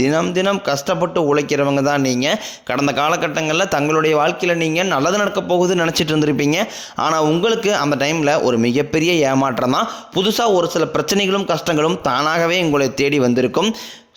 தினம் தினம் கஷ்டப்பட்டு உழைக்கிறவங்க தான் நீங்கள் கடந்த காலகட்டங்களில் தங்களுடைய வாழ்க்கையில் நீங்கள் நல்லது நடக்க போகுதுன்னு நினச்சிட்டு இருந்திருப்பீங்க. ஆனால் உங்களுக்கு அந்த டைமில் ஒரு மிகப்பெரிய ஏமாற்றம் தான். புதுசாக ஒரு சில பிரச்சனைகளும் கஷ்டங்களும் தானாகவே உங்களை தேடி வந்திருக்கும்.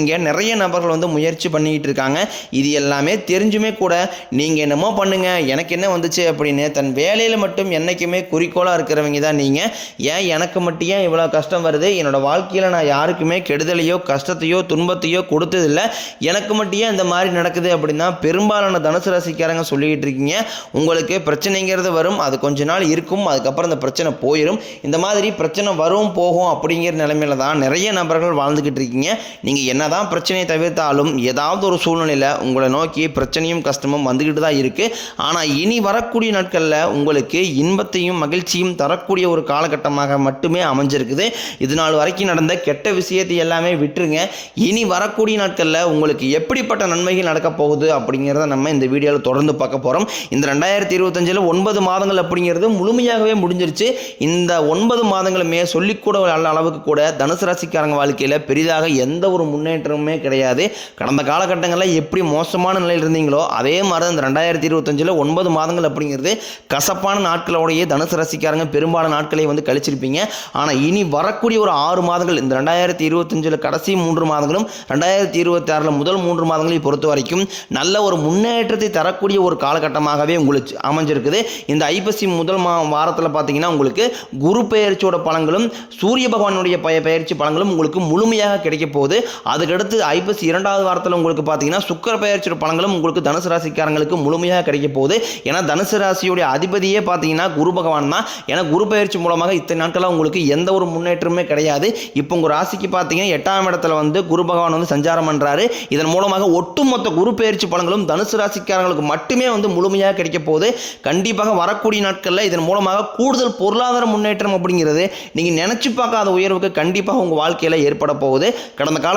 இங்கே நிறைய நபர்கள் வந்து முயற்சி பண்ணிக்கிட்டு இருக்காங்க. இது எல்லாமே தெரிஞ்சுமே கூட நீங்கள் என்னமோ பண்ணுங்க. எனக்கு என்ன வந்துச்சு அப்படின்னு தன் வேலையில் மட்டும் என்றைக்குமே குறிக்கோளாக இருக்கிறவங்க தான் நீங்கள் ஏன் எனக்கு மட்டும் ஏன் இவ்வளோ கஷ்டம் வருது? என்னோட வாழ்க்கையில் நான் யாருக்குமே கெடுதலையோ கஷ்டத்தையோ துன்பத்தையோ கொடுத்ததில்ல. எனக்கு மட்டும் ஏன் இந்த மாதிரி நடக்குது அப்படின்னா பெரும்பாலான தனுசு ராசிக்காரங்க சொல்லிக்கிட்டு இருக்கீங்க. உங்களுக்கு பிரச்சனைங்கிறது வரும். அது கொஞ்ச நாள் இருக்கும். அதுக்கப்புறம் இந்த பிரச்சனை போயிடும் இந்த மாதிரி பிரச்சனை வரும் போகும் அப்படிங்கிற நிலைமையில தான் நிறைய நபர்கள் வாழ்ந்துக்கிட்டு இருக்கீங்க. நீங்கள் என்னதான் பிரச்சனையை தவிர்த்தாலும் ஏதாவது ஒரு சூழ்நிலையில் உங்களை நோக்கி பிரச்சனையும் கஷ்டமும் வந்துக்கிட்டு தான் இருக்குது ஆனால் இனி வரக்கூடிய நாட்களில் உங்களுக்கு இன்பத்தையும் மகிழ்ச்சியும் தரக்கூடிய ஒரு காலகட்டமாக மட்டுமே அமைஞ்சிருக்குது. இது நாள் வரைக்கும் நடந்த கெட்ட விஷயத்தை எல்லாமே விட்டுருங்க. இனி வரக்கூடிய நாட்களில் உங்களுக்கு எப்படிப்பட்ட நன்மைகள் நடக்க போகுது அப்படிங்கிறத நம்ம இந்த வீடியோவில் தொடர்ந்து பார்க்க போகிறோம் இந்த ரெண்டாயிரத்தி இருபத்தஞ்சில் ஒன்பது மாதங்கள் அப்படிங்கிறது முழுமையாகவே முடிஞ்சிருச்சு. இந்த ஒன்பது மாதங்களுமே சொல்லிக்கூட அளவுக்கு கூட தனுசு ராசிக்காரங்க வாழ்க்கையில் பெரிதாக எந்த ஒரு முன்னேற்றமுமே கிடையாது. கடந்த காலகட்டங்களில் எப்படி மோசமான நிலையில் இருந்தீங்களோ அதே மாதிரி இந்த ரெண்டாயிரத்தி இருபத்தஞ்சில் ஒன்பது மாதங்கள் அப்படிங்கிறது கசப்பான நாட்களோடையே தனுசு ரசிக்காரங்க பெரும்பாலான நாட்களை வந்து கழிச்சிருப்பீங்க. ஆனால் இனி வரக்கூடிய ஒரு ஆறு மாதங்கள் இந்த ரெண்டாயிரத்தி இருபத்தஞ்சில் கடைசி மூன்று மாதங்களும் ரெண்டாயிரத்தி இருபத்தி ஆறில் முதல் மூன்று மாதங்களை பொறுத்த வரைக்கும் நல்ல ஒரு முன்னேற்றத்தை தரக்கூடிய ஒரு காலகட்டமாகவே உங்களுக்கு அமைஞ்சிருக்குது. இந்த ஐப்பசி முதல் மா வாரத்தில் பார்த்தீங்கன்னா உங்களுக்கு குரு பெயர்ச்சியோட பலன்களும் சூரிய பகவானுடைய பய பெயர்ச்சி பலன்களும் உங்களுக்கு முழுமையாக கிடைக்க போகுது. அதுக்கடுத்து ஐப்பசி இரண்டாவது வாரத்தில் உங்களுக்கு பார்த்தீங்கன்னா சுக்கர பயிற்சியோட பலன்களும் உங்களுக்கு தனுசு ராசிக்காரங்களுக்கு முழுமையாக கிடைக்க போகுது. ஏன்னா தனுசு ராசியுடைய அதிபதியே பார்த்தீங்கன்னா குரு பகவான் தான். ஏன்னா குரு பெயர்ச்சி மூலமாக இத்தனை நாட்களாக உங்களுக்கு எந்த ஒரு முன்னேற்றமே கிடையாது. இப்போ உங்கள் ராசிக்கு பார்த்தீங்கன்னா எட்டாம் இடத்துல வந்து குரு பகவான் வந்து சஞ்சாரம் பண்ணுறாரு இதன் மூலமாக ஒட்டுமொத்த குரு பெயர்ச்சி பலன்களும் தனுசு ராசிக்காரங்களுக்கு மட்டுமே வந்து முழுமையாக கிடைக்க போகுது. கண்டிப்பாக வரக்கூடிய நாட்களில் இதன் மூலமாக கூடுதல் பொருளாதார முன்னேற்றம் அப்படிங்கிறது நீங்கள் நினச்சி பார்க்காத உயர்வுக்கு கண்டிப்பாக உங்கள் வாழ்க்கையில் ஏற்பட போகுது. கடந்த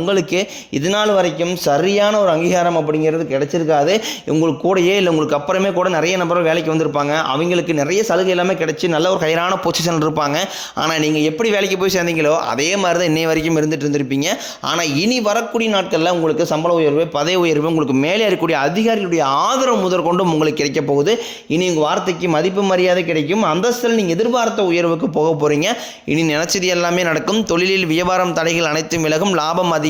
உங்களுக்கு இது நாள் வரைக்கும் சரியான ஒரு அங்கீகாரம் அப்படிங்கிறது கிடைச்சிருக்காது. உங்களுக்கு கூடயே இல்லை உங்களுக்கு அப்புறமே கூட நிறைய நபர்கள் வேலைக்கு வந்திருப்பாங்க. அவங்களுக்கு நிறைய சலுகை எல்லாமே கிடைச்சி நல்ல ஒரு ஹைரான பொசிஷன் இருப்பாங்க. ஆனால் நீங்கள் எப்படி வேலைக்கு போய் சேர்ந்தீங்களோ அதே மாதிரி தான் இன்னை வரைக்கும் இருந்துட்டு இருந்திருப்பீங்க. ஆனால் இனி வரக்கூடிய நாட்களில் உங்களுக்கு சம்பள உயர்வு பதவி உயர்வு உங்களுக்கு மேலே இருக்கக்கூடிய அதிகாரிகளுடைய ஆதரவு முதற்கொண்டும் உங்களுக்கு கிடைக்க போகுது. இனி உங்கள் வார்த்தைக்கு மதிப்பு மரியாதை கிடைக்கும். அந்தஸ்தில் நீங்கள் எதிர்பார்த்த உயர்வுக்கு போக போகிறீங்க இனி நினச்சது எல்லாமே நடக்கும். தொழிலில் வியாபாரம் தடைகள் அனைத்தும் விலகும். லாபம் அதிகம்.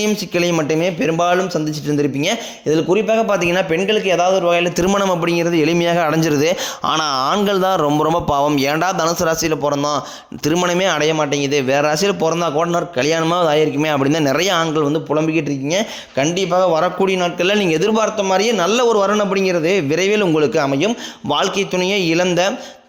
பிரச்சனையும் சிக்கலையும் மட்டுமே பெரும்பாலும் சந்திச்சுட்டு இருந்திருப்பீங்க. இதில் குறிப்பாக பார்த்தீங்கன்னா பெண்களுக்கு ஏதாவது ஒரு வகையில் திருமணம் அப்படிங்கிறது எளிமையாக அடைஞ்சிருது. ஆனால் ஆண்கள் தான் ரொம்ப ரொம்ப பாவம். ஏன்டா தனுசு ராசியில் பிறந்தோம்? திருமணமே அடைய மாட்டேங்குது. வேறு ராசியில் பிறந்தா கூட கல்யாணமாக ஆயிருக்குமே அப்படின்னு தான் நிறைய ஆண்கள் வந்து புலம்பிக்கிட்டு இருக்கீங்க. கண்டிப்பாக வரக்கூடிய நாட்களில் நீங்கள் எதிர்பார்த்த மாதிரியே நல்ல ஒரு வரன் அப்படிங்கிறது விரைவில் உங்களுக்கு அமையும். வாழ்க்கை துணையை இழந்த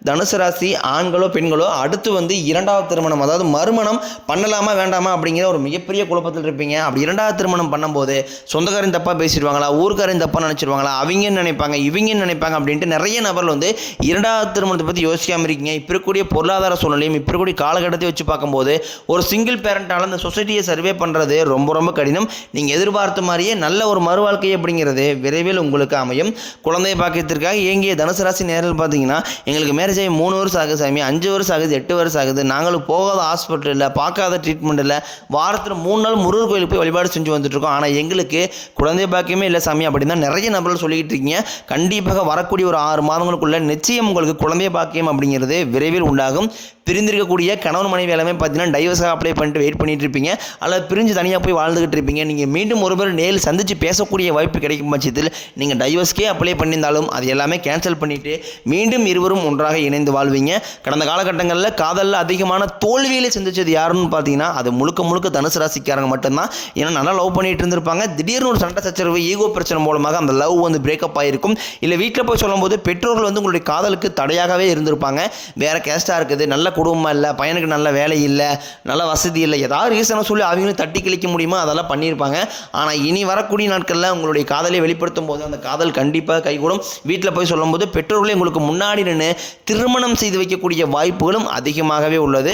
தனுசு ராசி ஆண்களோ பெண்களோ அடுத்து வந்து இரண்டாவது திருமணம் அதாவது மறுமணம் பண்ணலாமா வேண்டாமா அப்படிங்கிற ஒரு மிகப்பெரிய குழப்பத்தில் இருப்பீங்க. அப்படி இரண்டாவது திருமணம் பண்ணும்போது சொந்தக்காரன் தப்பாக பேசிடுவாங்களா ஊருக்காரன் தப்பாக நினச்சிருவாங்களா அவங்க நினைப்பாங்க இவங்க நினைப்பாங்க அப்படின்ட்டு நிறைய நபர்கள் வந்து இரண்டாவது திருமணத்தை பற்றி யோசிக்காமல் இருக்கீங்க. இப்போ இருக்கக்கூடிய பொருளாதார சூழ்நிலையும் இப்போ இருக்கக்கூடிய காலகட்டத்தை வச்சு பார்க்கும்போது ஒரு சிங்கிள் பேரண்டால் அந்த சொசைட்டியை சர்வே பண்ணுறது ரொம்ப ரொம்ப கடினம். நீங்கள் எதிர்பார்த்த மாதிரியே நல்ல ஒரு மறுவாழ்க்கை அப்படிங்கிறது விரைவில் உங்களுக்கு அமையும். குழந்தை பாக்கியத்திற்காக இயங்கிய தனுசு ராசி நேரில் பார்த்தீங்கன்னா எங்களுக்கு மேரேஜ் ஆகி மூணு வருஷம் ஆகுது சாமி அஞ்சு வருஷம் ஆகுது எட்டு வருஷம் ஆகுது. நாங்களும் போகாத ஹாஸ்பிட்டல் இல்லை பார்க்காத ட்ரீட்மெண்ட் இல்லை. வாரத்தில் மூணு நாள் முருகர் கோயிலுக்கு போய் வழிபாடு செஞ்சு வந்துட்டுருக்கோம். ஆனால் எங்களுக்கு குழந்தை பாக்கியமே இல்லை சாமி. அப்படின்னு தான் நிறைய நபர்கள் சொல்லிக்கிட்டு இருக்கீங்க. கண்டிப்பாக வரக்கூடிய ஒரு ஆறு மாதங்களுக்குள்ள நிச்சயம் உங்களுக்கு குழந்தை பாக்கியம் அப்படிங்கிறது விரைவில் உண்டாகும். பிரிந்திருக்கக்கூடிய கணவன் மனைவி எல்லாமே பார்த்தீங்கன்னா டைவர்ஸாக அப்ளை பண்ணிட்டு வெயிட் பண்ணிட்டு இருப்பீங்க. அல்லது பிரிஞ்சு தனியாக போய் வாழ்ந்துகிட்டு இருப்பீங்க. நீங்கள் மீண்டும் ஒருவர் நேரில் சந்தித்து பேசக்கூடிய வாய்ப்பு கிடைக்கும் பட்சத்தில் நீங்கள் டைவர்ஸ்க்கே அப்ளை பண்ணியிருந்தாலும் அது எல்லாமே கேன்சல் பண்ணிவிட்டு மீண்டும் இருவரும் ஒன்றாக இணைந்து வாழ்வீங்க. கடந்த காலகட்டங்களில் காதலில் அதிகமான தோல்வியில் சந்திச்சது யாருன்னு பார்த்தீங்கன்னா அது முழுக்க முழுக்க தனுசு ராசிக்காரங்க மட்டும்தான். ஏன்னா நல்லா லவ் பண்ணிட்டு இருந்திருப்பாங்க. திடீர்னு ஒரு சண்டை சச்சரவு ஈகோ பிரச்சனை மூலமாக அந்த லவ் வந்து பிரேக்கப் ஆகிருக்கும் இல்லை வீட்டில் போய் சொல்லும்போது பெற்றோர்கள் வந்து உங்களுடைய காதலுக்கு தடையாகவே இருந்திருப்பாங்க. வேற கேஸ்டாக இருக்குது நல்ல குடும்பம் இல்லை பையனுக்கு நல்ல வேலை இல்லை நல்ல வசதி இல்லை ஏதாவது ரீசனை சொல்லி அவங்களும் தட்டி கிழிக்க முடியுமோ? அதெல்லாம் பண்ணியிருப்பாங்க. ஆனால் இனி வரக்கூடிய நாட்களில் உங்களுடைய காதலை வெளிப்படுத்தும் போது அந்த காதல் கண்டிப்பாக கைகூடும். வீட்டில் போய் சொல்லும்போது பெற்றோர்களே உங்களுக்கு முன்னாடி நின்று திருமணம் செய்து வைக்கக்கூடிய வாய்ப்புகளும் அதிகமாகவே உள்ளது.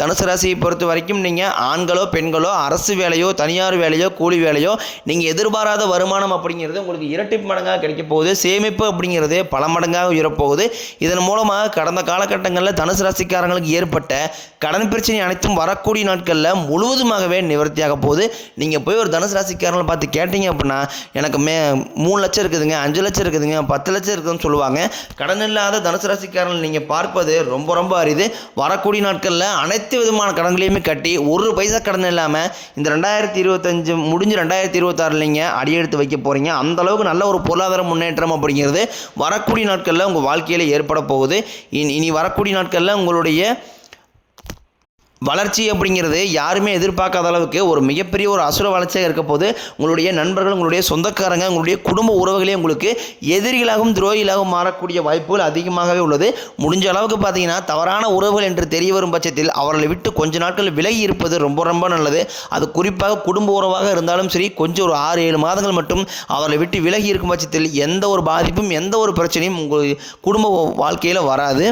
தனுசு ராசியை பொறுத்த வரைக்கும் நீங்கள் ஆண்களோ பெண்களோ அரசு வேலையோ தனியார் வேலையோ கூலி வேலையோ நீங்கள் எதிர்பாராத வருமானம் அப்படிங்கிறது உங்களுக்கு இரட்டி மடங்காக கிடைக்க போகுது. சேமிப்பு அப்படிங்கிறது பல மடங்காக உயரப்போகுது. இதன் மூலமாக கடந்த காலகட்டங்களில் தனுசு ராசிக்காரங்களுக்கு ஏற்பட்ட கடன் பிரச்சனை அனைத்தும் வரக்கூடிய நாட்களில் முழுவதுமாகவே நிவர்த்தியாக போகுது. நீங்கள் போய் ஒரு தனுசு ராசிக்காரங்களை பார்த்து கேட்டீங்க அப்படின்னா எனக்கு மே மூணு லட்சம் இருக்குதுங்க அஞ்சு லட்சம் இருக்குதுங்க பத்து லட்சம் இருக்குதுன்னு சொல்லுவாங்க. கடன் இல்லாத தனுசு ராசிக்காரங்களை நீங்கள் பார்ப்பது ரொம்ப ரொம்ப அரிது. வரக்கூடிய நாட்களில் அனைத்து அனைத்து விதமான கடன்களையுமே கட்டி ஒரு பைசா கடன் இல்லாமல் இந்த ரெண்டாயிரத்தி இருபத்தஞ்சு முடிஞ்சு ரெண்டாயிரத்தி இருபத்தாறில் நீங்கள் அடியெடுத்து வைக்க போகிறீங்க அந்த அளவுக்கு நல்ல ஒரு பொருளாதார முன்னேற்றம் அப்படிங்கிறது வரக்கூடிய நாட்களில் உங்கள் வாழ்க்கையில் ஏற்பட போகுது. இனி இனி வரக்கூடிய நாட்களில் உங்களுடைய வளர்ச்சி அப்படிங்கிறது யாருமே எதிர்பார்க்காத அளவுக்கு ஒரு மிகப்பெரிய ஒரு அசுர வளர்ச்சியாக இருக்க போது உங்களுடைய நண்பர்கள் உங்களுடைய சொந்தக்காரங்க உங்களுடைய குடும்ப உறவுகளே உங்களுக்கு எதிரிகளாகவும் துரோகிகளாகவும் மாறக்கூடிய வாய்ப்புகள் அதிகமாகவே உள்ளது. முடிஞ்ச அளவுக்கு பார்த்தீங்கன்னா தவறான உறவுகள் என்று தெரிய வரும் பட்சத்தில் அவர்களை விட்டு கொஞ்ச நாட்கள் விலகி இருப்பது ரொம்ப ரொம்ப நல்லது. அது குறிப்பாக குடும்ப உறவாக இருந்தாலும் சரி கொஞ்சம் ஒரு ஆறு ஏழு மாதங்கள் மட்டும் அவர்களை விட்டு விலகி இருக்கும் பட்சத்தில் எந்த ஒரு பாதிப்பும் எந்த ஒரு பிரச்சனையும் உங்கள் குடும்ப வாழ்க்கையில் வராது.